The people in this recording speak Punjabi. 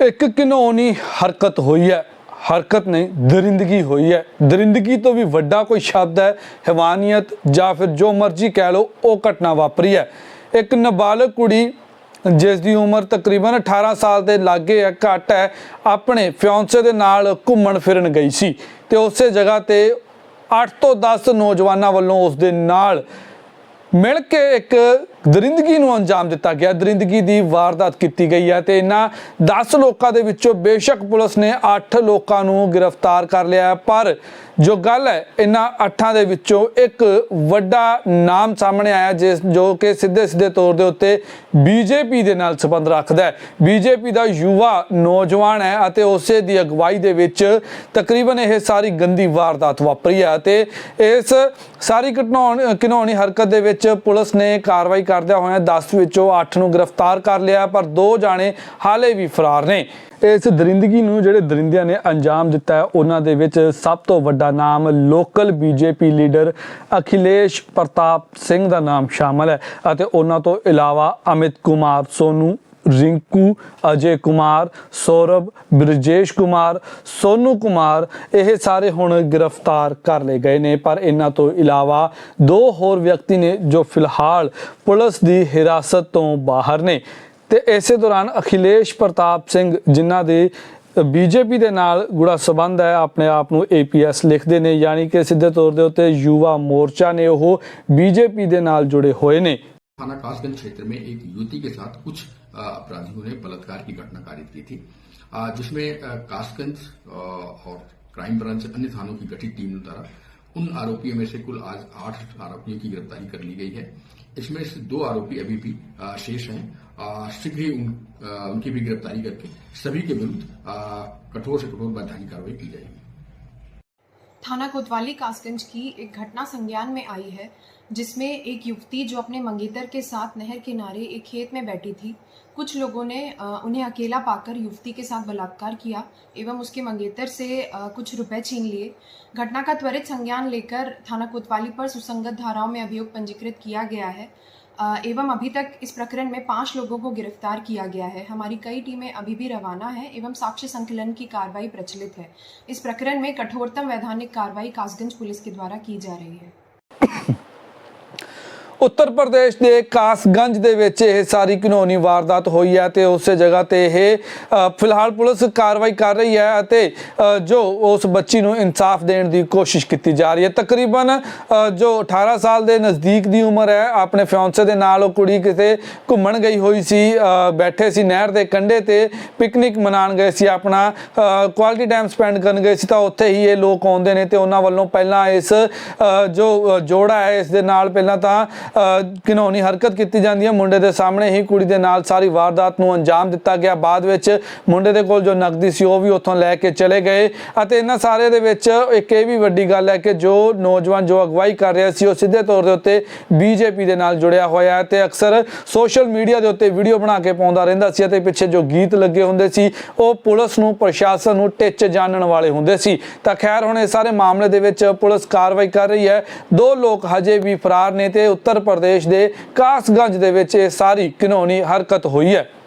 ਇੱਕ ਕਿਨੋਨੀ ਹਰਕਤ ਹੋਈ ਹੈ, ਹਰਕਤ ਨਹੀਂ, ਦਰਿੰਦਗੀ ਹੋਈ ਹੈ। ਦਰਿੰਦਗੀ ਤੋਂ ਵੀ ਵੱਡਾ ਕੋਈ ਸ਼ਬਦ ਹੈ, ਹੈਵਾਨੀਅਤ ਜਾਂ ਫਿਰ ਜੋ ਮਰਜ਼ੀ ਕਹਿ ਲਓ, ਉਹ ਘਟਨਾ ਵਾਪਰੀ ਹੈ। ਇੱਕ ਨਾਬਾਲਗ ਕੁੜੀ, ਜਿਸ ਦੀ ਉਮਰ ਤਕਰੀਬਨ 18 ਸਾਲ ਦੇ ਲਾਗੇ ਹੈ, ਘੱਟ ਹੈ, ਆਪਣੇ ਫਿਆਂਸੇ ਦੇ ਨਾਲ ਘੁੰਮਣ ਫਿਰਨ ਗਈ ਸੀ ਤੇ ਉਸੇ ਜਗ੍ਹਾ ਤੇ 8 ਤੋਂ 10 ਨੌਜਵਾਨਾਂ ਵੱਲੋਂ ਉਸ ਦੇ ਨਾਲ ਮਿਲ ਕੇ ਇੱਕ ਦਰਿੰਦਗੀ ਨੂੰ ਅੰਜਾਮ ਦਿੱਤਾ ਗਿਆ। ਦਰਿੰਦਗੀ ਦੀ ਵਾਰਦਾਤ ਕੀਤੀ ਗਈ ਹੈ ਤੇ ਇਹਨਾਂ 10 ਲੋਕਾਂ ਦੇ ਵਿੱਚੋਂ ਬੇਸ਼ੱਕ ਪੁਲਿਸ ਨੇ 8 ਲੋਕਾਂ ਨੂੰ ਗ੍ਰਿਫਤਾਰ ਕਰ ਲਿਆ ਪਰ ਜੋ ਗੱਲ ਹੈ, ਇਹਨਾਂ 8 ਦੇ ਵਿੱਚੋਂ ਇੱਕ ਵੱਡਾ ਨਾਮ ਸਾਹਮਣੇ ਆਇਆ, ਜਿਸ ਜੋ ਕਿ ਸਿੱਧੇ ਸਿੱਧੇ ਤੌਰ ਦੇ ਉੱਤੇ ਬੀਜੇਪੀ ਦੇ ਨਾਲ ਸੰਬੰਧ ਰੱਖਦਾ ਹੈ। ਬੀਜੇਪੀ ਦਾ ਯੁਵਾ ਨੌਜਵਾਨ ਹੈ ਅਤੇ ਉਸੇ ਦੀ ਅਗਵਾਈ ਦੇ ਵਿੱਚ ਤਕਰੀਬਨ ਇਹ ਸਾਰੀ ਗੰਦੀ ਵਾਰਦਾਤ ਵਾਪਰੀ ਹੈ ਤੇ ਇਸ ਸਾਰੀ ਘਟਨਾਉਣ ਘਿਨੌਣੀ ਹਰਕਤ ਦੇ ਵਿੱਚ ਪੁਲਿਸ ਨੇ ਕਾਰਵਾਈ ਕਰਦਿਆਂ ਹੋਇਆਂ 10 ਵਿੱਚੋਂ 8 ਨੂੰ ਗ੍ਰਿਫਤਾਰ ਕਰ ਲਿਆ, ਪਰ ਦੋ ਜਾਣੇ ਹਾਲੇ ਵੀ ਫਰਾਰ ਨੇ। ਇਸ ਦਰਿੰਦਗੀ ਨੂੰ ਜਿਹੜੇ ਦਰਿੰਦਿਆਂ ਨੇ ਅੰਜਾਮ ਦਿੱਤਾ ਹੈ, ਉਹਨਾਂ ਦੇ ਵਿੱਚ ਸਭ ਤੋਂ ਵੱਡਾ ਨਾਮ local BJP leader Akhilesh Pratap Singh ਦਾ ਨਾਮ ਸ਼ਾਮਲ ਹੈ ਅਤੇ ਉਹਨਾਂ ਤੋਂ ਇਲਾਵਾ ਅਮਿਤ ਕੁਮਾਰ, ਸੋਨੂ ਰਿੰਕੂ ਅਜੇ ਕੁਮਾਰ ਸੌਰਵ ਬ੍ਰਿਜੇਸ਼ ਕੁਮਾਰ ਸੋਨੂ ਕੁਮਾਰ ਇਹ ਸਾਰੇ ਹੁਣ ਗ੍ਰਿਫਤਾਰ ਕਰ ਲਏ ਗਏ ਨੇ ਪਰ ਇਹਨਾਂ ਤੋਂ ਇਲਾਵਾ ਦੋ ਹੋਰ ਵਿਅਕਤੀ ਨੇ ਜੋ ਫਿਲਹਾਲ ਪੁਲਿਸ ਦੀ ਹਿਰਾਸਤ ਤੋਂ ਬਾਹਰ ਨੇ ਤੇ ਇਸੇ ਦੌਰਾਨ ਅਖਿਲੇਸ਼ ਪ੍ਰਤਾਪ ਸਿੰਘ ਜਿਨ੍ਹਾਂ ਦੇ ਬੀਜੇਪੀ ਦੇ ਨਾਲ ਗੁੜਾ ਸਬੰਧ ਹੈ ਆਪਣੇ ਆਪ ਨੂੰ ਏਪੀਐਸ ਲਿਖਦੇ ਨੇ ਯਾਨੀ ਕਿ ਸਿੱਧੇ ਤੌਰ ਦੇ ਉੱਤੇ ਯੁਵਾ ਮੋਰਚਾ ਨੇ ਉਹ ਬੀਜੇਪੀ ਦੇ ਨਾਲ ਜੁੜੇ ਹੋਏ ਨੇ थाना कासगंज क्षेत्र में एक युवती के साथ कुछ अ, अपराधियों ने बलात्कार की घटना कारित की थी। जिसमें कासगंज और क्राइम ब्रांच अन्य थानों की गठित टीम द्वारा उन आरोपियों में से कुल आज आठ आरोपियों की गिरफ्तारी कर ली गई है। इसमें से दो आरोपी अभी भी शेष हैं। शीघ्र ही उन, उनकी भी गिरफ्तारी करके सभी के विरुद्ध कठोर से कठोर वैधानिक कार्रवाई की जाएगी। थाना कोतवाली कासगंज की एक घटना संज्ञान में आई है, जिसमें एक युवती जो अपने मंगेतर के साथ नहर किनारे एक खेत में बैठी थी। कुछ लोगों ने उन्हें अकेला पाकर युवती के साथ बलात्कार किया एवं उसके मंगेतर से कुछ रुपए छीन लिए। घटना का त्वरित संज्ञान लेकर थाना कोतवाली पर सुसंगत धाराओं में अभियोग पंजीकृत किया गया है। एवं अभी तक इस प्रकरण में पाँच लोगों को गिरफ़्तार किया गया है। हमारी कई टीमें अभी भी रवाना है एवं साक्ष्य संकलन की कार्रवाई प्रचलित है। इस प्रकरण में कठोरतम वैधानिक कार्रवाई कासगंज पुलिस के द्वारा की जा रही है। ਉੱਤਰ ਪ੍ਰਦੇਸ਼ ਦੇ ਕਾਸਗੰਜ ਦੇ ਵਿੱਚ ਇਹ ਸਾਰੀ ਕਾਨੂੰਨੀ ਵਾਰਦਾਤ ਹੋਈ ਹੈ ਤੇ ਉਸੇ ਜਗ੍ਹਾ ਤੇ ਇਹ ਫਿਲਹਾਲ ਪੁਲਿਸ ਕਾਰਵਾਈ ਕਰ ਰਹੀ ਹੈ ਅਤੇ ਜੋ ਉਸ ਬੱਚੀ ਨੂੰ ਇਨਸਾਫ ਦੇਣ ਦੀ ਕੋਸ਼ਿਸ਼ ਕੀਤੀ ਜਾ ਰਹੀ ਹੈ। ਤਕਰੀਬਨ ਜੋ 18 ਸਾਲ ਦੇ ਨਜ਼ਦੀਕ ਦੀ ਉਮਰ ਹੈ, ਆਪਣੇ ਫਿਆਂਸੇ ਦੇ ਨਾਲ ਉਹ ਕੁੜੀ ਕਿਤੇ ਘੁੰਮਣ ਗਈ ਹੋਈ ਸੀ ਬੈਠੇ ਸੀ ਨਹਿਰ ਦੇ ਕੰਢੇ ਤੇ, ਪਿਕਨਿਕ ਮਨਾਉਣ ਗਏ ਸੀ, ਆਪਣਾ ਕੁਆਲਿਟੀ ਟਾਈਮ ਸਪੈਂਡ ਕਰਨ ਗਏ ਸੀ ਤਾਂ ਉੱਥੇ ਹੀ ਇਹ ਲੋਕ ਆਉਂਦੇ ਨੇ ਤੇ ਉਹਨਾਂ ਵੱਲੋਂ ਪਹਿਲਾਂ ਇਸ ਜੋ ਜੋੜਾ ਹੈ, ਇਸ ਦੇ ਨਾਲ ਪਹਿਲਾਂ ਤਾਂ ਘਿਨੌਣੀ ਹਰਕਤ ਕੀਤੀ ਜਾਂਦੀ ਹੈ। ਮੁੰਡੇ ਦੇ ਸਾਹਮਣੇ ਹੀ ਕੁੜੀ ਦੇ ਨਾਲ ਸਾਰੀ ਵਾਰਦਾਤ ਨੂੰ ਅੰਜਾਮ ਦਿੱਤਾ ਗਿਆ। ਬਾਅਦ ਵਿੱਚ ਮੁੰਡੇ ਦੇ ਕੋਲ ਜੋ ਨਕਦੀ ਸੀ, ਉਹ ਵੀ ਉੱਥੋਂ ਲੈ ਕੇ ਚਲੇ ਗਏ। ਅਤੇ ਇਹਨਾਂ ਸਾਰੇ ਦੇ ਵਿੱਚ ਇੱਕ ਇਹ ਵੀ ਵੱਡੀ ਗੱਲ ਹੈ ਕਿ ਜੋ ਨੌਜਵਾਨ ਜੋ ਅਗਵਾਈ ਕਰ ਰਿਹਾ ਸੀ, ਉਹ ਸਿੱਧੇ ਤੌਰ ਦੇ ਉੱਤੇ ਬੀਜੇਪੀ ਦੇ ਨਾਲ ਜੁੜਿਆ ਹੋਇਆ ਹੈ ਤੇ ਅਕਸਰ ਸੋਸ਼ਲ ਮੀਡੀਆ ਦੇ ਉੱਤੇ ਵੀਡੀਓ ਬਣਾ ਕੇ ਪਾਉਂਦਾ ਰਹਿੰਦਾ ਸੀ ਅਤੇ ਪਿੱਛੇ ਜੋ ਗੀਤ ਲੱਗੇ ਹੁੰਦੇ ਸੀ, ਉਹ ਪੁਲਿਸ ਨੂੰ, ਪ੍ਰਸ਼ਾਸਨ ਨੂੰ ਟਿੱਚ ਜਾਣਨ ਵਾਲੇ ਹੁੰਦੇ ਸੀ। ਤਾਂ ਖੈਰ ਹੁਣ ਇਹ ਸਾਰੇ ਮਾਮਲੇ ਦੇ ਵਿੱਚ ਪੁਲਿਸ ਕਾਰਵਾਈ ਕਰ ਰਹੀ ਹੈ। ਦੋ ਲੋਕ ਹਜੇ ਵੀ ਫਰਾਰ ਨੇ ਤੇ ਉੱਤਰ ਪ੍ਰਦੇਸ਼ ਦੇ ਕਾਸਗੰਜ ਦੇ ਵਿੱਚ ਇਹ ਸਾਰੀ ਘਿਨੌਣੀ ਹਰਕਤ ਹੋਈ ਹੈ।